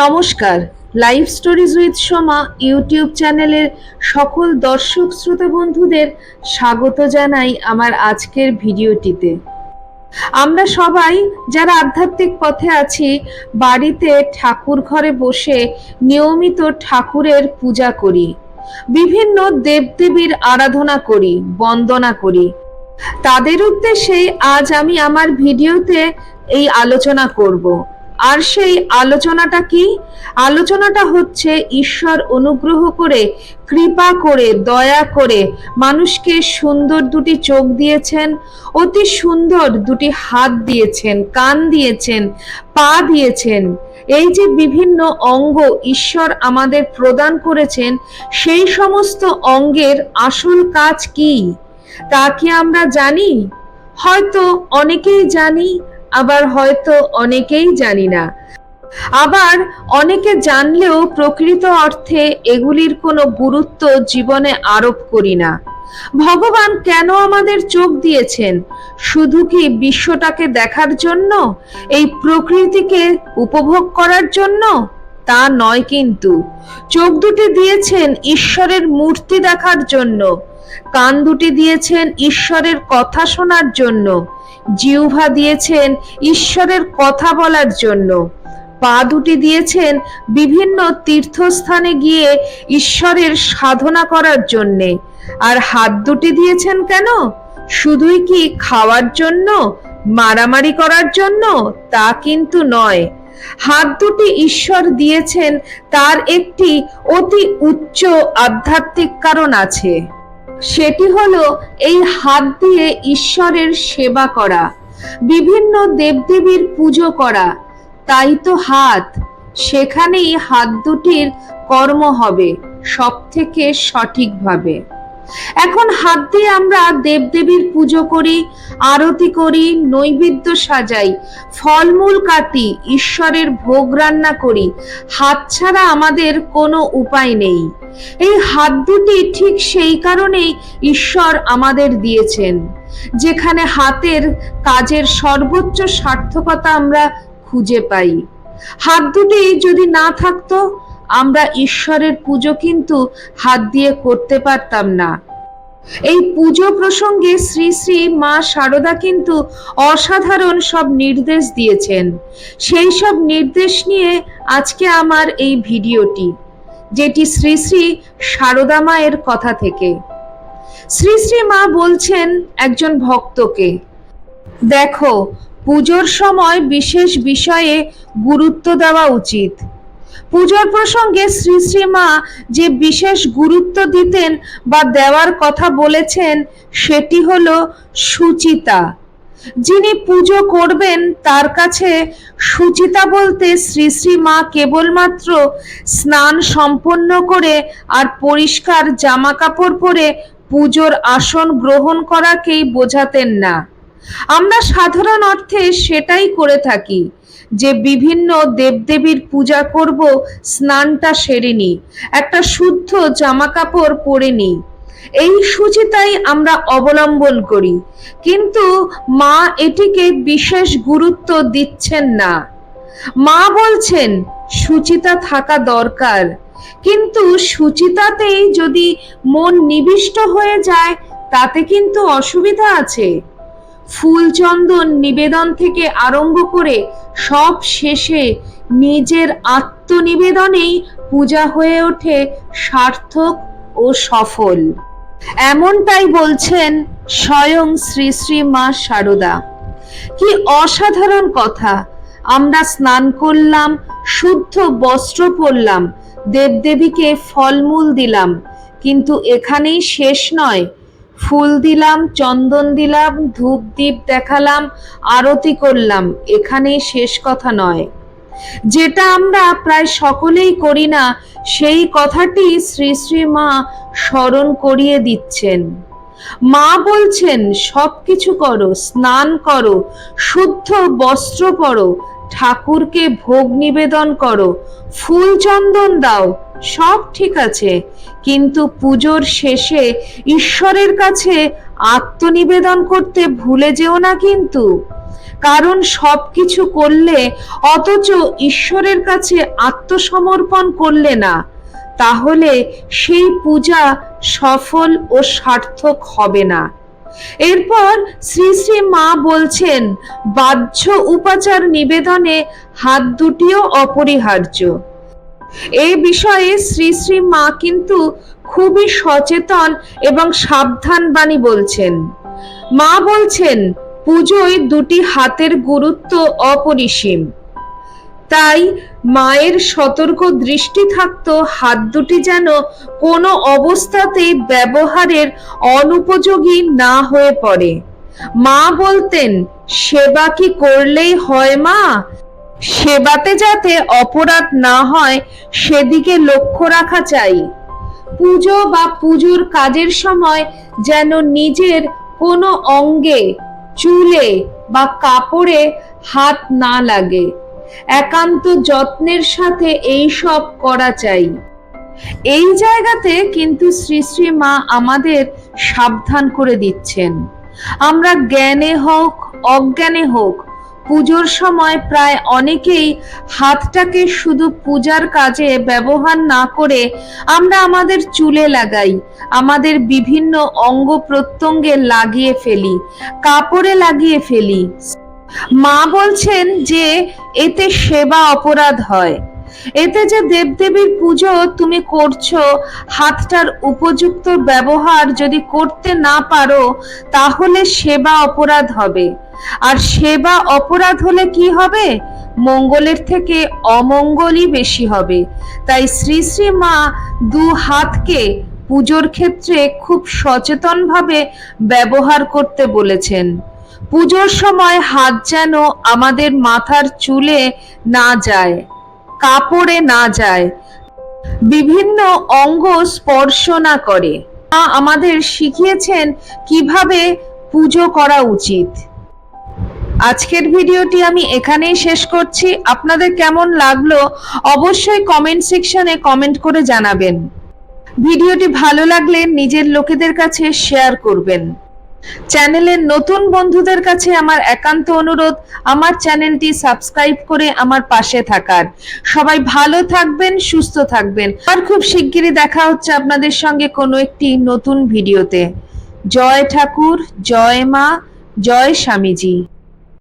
নমস্কার। Live stories with Soma YouTube চ্যানেলের সকল দর্শক শ্রোতা বন্ধুদের স্বাগত জানাই আমার আজকের ভিডিওটিতে। আমরা সবাই যারা আধ্যাত্মিক পথে আছি, বাড়িতে ঠাকুর ঘরে বসে নিয়মিত ঠাকুরের পূজা করি, বিভিন্ন দেবদেবীর আরাধনা করি, বন্দনা করি। তাদের উদ্দেশ্যেই আজ আমি আমার ভিডিওতে এই আলোচনা করব। আর সেই আলোচনাটা কি? আলোচনাটা হচ্ছে ঈশ্বর অনুগ্রহ করে, কৃপা করে, দয়া করে মানুষকে সুন্দর দুটি চোখ দিয়েছেন, অতি সুন্দর দুটি হাত দিয়েছেন, কান দিয়েছেন, পা দিয়েছেন। এই যে বিভিন্ন অঙ্গ ঈশ্বর আমাদের প্রদান করেছেন, সেই সমস্ত অঙ্গের আসল কাজ কি? তা কি আমরা জানি? হয়তো অনেকেই জানি আবার হয়তো অনেকেই জানি না। আবার অনেকে জানলেও প্রকৃত অর্থে এগুলির কোনো গুরুত্ব জীবনে আরোপ করি না। ভগবান কেন আমাদের চোখ দিয়েছেন? শুধু কি বিশ্বটাকে দেখার জন্য? এই প্রকৃতিকে উপভোগ করার জন্য? তা নয় কিন্তু। চোখ দুটি দিয়েছেন ঈশ্বরের মূর্তি দেখার জন্য। কান দুটি দিয়েছেন ঈশ্বরের কথা শোনার জন্য। জিহ্বা দিয়েছেন ঈশ্বরের কথা বলার জন্য। পা দুটি দিয়েছেন বিভিন্ন তীর্থস্থানে গিয়ে ঈশ্বরের সাধনা করার জন্যে। আর হাত দুটি দিয়েছেন কেন? শুধুই কি খাওয়ার জন্য? মারামারি করার জন্য? তা কিন্তু নয়। হাত দুটি ঈশ্বর দিয়েছেন, তার একটি অতি উচ্চ আধ্যাত্মিক কারণ আছে। সেটি হলো এই হাত দিয়ে ঈশ্বরের সেবা করা, বিভিন্ন দেবদেবীর পুজো করা। তাই তো হাত, সেখানেই হাত দুটির কর্ম হবে সব থেকে সঠিকভাবে। এখন হাত দিয়ে আমরা দেবদেবীর পুজো করি, আরতি করি, নৈবেদ্য সাজাই, ফলমূল কাটি, ঈশ্বরের ভোগ রান্না করি, হাত ছাড়া আমাদের কোনো উপায় নেই। এই হাত দুটি ঠিক সেই কারণেই ঈশ্বর আমাদের দিয়েছেন, যেখানে হাতের কাজের সর্বোচ্চ সার্থকতা আমরা খুঁজে পাই। হাত দুটি যদি না থাকতো আমরা ঈশ্বরের পুজো কিন্তু হাত দিয়ে করতে পারতাম না। এই পুজো প্রসঙ্গে শ্রী শ্রী মা শারদা কিন্তু অসাধারণ সব নির্দেশ দিয়েছেন। সেই সব নির্দেশ নিয়ে আজকে আমার এই ভিডিওটি, যেটি শ্রী শ্রী শারদা মায়ের কথা থেকে। শ্রী শ্রী মা বলছেন একজন ভক্তকে, দেখো, পুজোর সময় বিশেষ বিষয়ে গুরুত্ব দেওয়া উচিত। পুজোর প্রসঙ্গে শ্রী শ্রী মা যে বিশেষ গুরুত্ব দিতেন বা দেওয়ার কথা বলেছেন, সেটি হল সুচিতা। যিনি পুজো করবেন, তার কাছে সুচিতা বলতে শ্রী শ্রী মা কেবলমাত্র স্নান সম্পন্ন করে আর পরিষ্কার জামা কাপড় পরে পুজোর আসন গ্রহণ করাকেই বোঝাতেন না। আমরা সাধারণ অর্থে সেটাই করে থাকি। যে বিভিন্ন দেবদেবীর পূজা করব, স্নানটা সেরে নি। একটা শুদ্ধ জামা কাপড় পরে নি। এই সূচিতাই আমরা অবলম্বন করি। কিন্তু মা এটিকে বিশেষ গুরুত্ব দিচ্ছেন না। মা বলছেন, সুচিতা থাকা দরকার। কিন্তু সুচিতাতেই যদি মন নিবিষ্ট হয়ে যায়, তাতে কিন্তু অসুবিধা আছে। ফুল চন্দন নিবেদন থেকে আরম্ভ করে সব শেষে নিজের আত্মনিবেদনেই পূজা হয়ে ওঠে সার্থক ও সফল। এমনটাই বলছেন স্বয়ং শ্রী শ্রী মা শারদা কি অসাধারণ কথা। আমরা স্নান করলাম, শুদ্ধ বস্ত্র পরলাম, দেবদেবীকে ফলমূল দিলাম, কিন্তু এখানেই শেষ নয়। ফুল দিলাম, চন্দন দিলাম, ধূপ দ্বীপ দেখালাম, আরতি করলাম। এখানেই শেষ কথা নয়। যেটা আমরা প্রায় সকলেই করি না, সেই কথাটি শ্রী শ্রী মা স্মরণ করিয়ে দিচ্ছেন। মা বলছেন সব কিছু করো, স্নান করো, শুদ্ধ বস্ত্র পরো ঠাকুরকে ভোগ নিবেদন করো, ফুল চন্দন দাও, সব ঠিক আছে। কিন্তু পুজোর শেষে ঈশ্বরের কাছে আত্মনিবেদন করতে ভুলে যেও না কিন্তু। কারণ সবকিছু করলে অথচ ঈশ্বরের কাছে আত্মসমর্পণ করলে না। তাহলে সেই পূজা সফল ও সার্থক হবে না। এরপর শ্রী শ্রী মা বলছেন, বাহ্য উপাচার নিবেদনে হাত দুটিও অপরিহার্য। এই বিষয়ে শ্রী শ্রী মা কিন্তু খুবই সচেতন এবং সাবধান বাণী বলছেন। মা বলছেন, পুজোয় দুটি হাতের গুরুত্ব অপরিসীম। তাই মায়ের সতর্ক দৃষ্টি থাকত হাত দুটি যেন কোনো অবস্থাতেই ব্যবহারের অনুপযোগী না হয়ে পড়ে। মা বলতেন, সেবা কি করলেই হয় মা? সেবাতে যাতে অপরাধ না হয়, সেদিকে লক্ষ্য রাখা চাই। পুজো বা পুজোর কাজের সময় যেন নিজের কোনো অঙ্গে, চুলে বা কাপড়ে হাত না লাগে। একান্ত যত্নের সাথে এই সব করা চাই। এই জায়গাতে কিন্তু শ্রী শ্রী মা আমাদের সাবধান করে দিচ্ছেন। আমরা জ্ঞানে হোক, অজ্ঞানে হোক, পুজোর সময় প্রায় অনেকেই হাতটাকে শুধু পূজার কাজে ব্যবহার না করে আমরা আমাদের চুলে লাগাই, আমাদের বিভিন্ন অঙ্গ প্রত্যঙ্গে লাগিয়ে ফেলি, কাপড়ে লাগিয়ে ফেলি। মা বলছেন যে, এতে সেবা অপরাধ হয়। এতে যে দেবদেবীর পুজো তুমি করছ, হাতটার উপযুক্ত ব্যবহার যদি করতে না পারো, তাহলে সেবা অপরাধ হবে। আর সেবা অপরাধ হলে কি হবে? মঙ্গলের থেকে অমঙ্গলই বেশি হবে। তাই শ্রী শ্রী মা দু হাতকে পুজোর ক্ষেত্রে খুব সচেতনভাবে ব্যবহার করতে বলেছেন। পুজোর সময় হাত যেন আমাদের মাথার চুলে না যায়, কাপড়ে না যায়। বিভিন্ন অঙ্গ স্পর্শ না করে। মা আমাদের শিখিয়েছেন কীভাবে পুজো করা উচিত। আজকের ভিডিওটি আমি এখানেই শেষ করছি। আপনাদের কেমন লাগল অবশ্যই কমেন্ট সেকশনে কমেন্ট করে জানাবেন। ভিডিওটি ভালো লাগলে নিজের লোকেদের কাছে শেয়ার করবেন। চ্যানেলের নতুন বন্ধুদের কাছে আমার একান্ত অনুরোধ, আমার চ্যানেলটি সাবস্ক্রাইব করে আমার পাশে থাকার। সবাই ভালো থাকবেন, সুস্থ থাকবেন। আর খুব শিগগিরই দেখা হচ্ছে আপনাদের সঙ্গে কোনো একটি নতুন ভিডিওতে। জয় ঠাকুর, জয় মা, জয় স্বামীজি।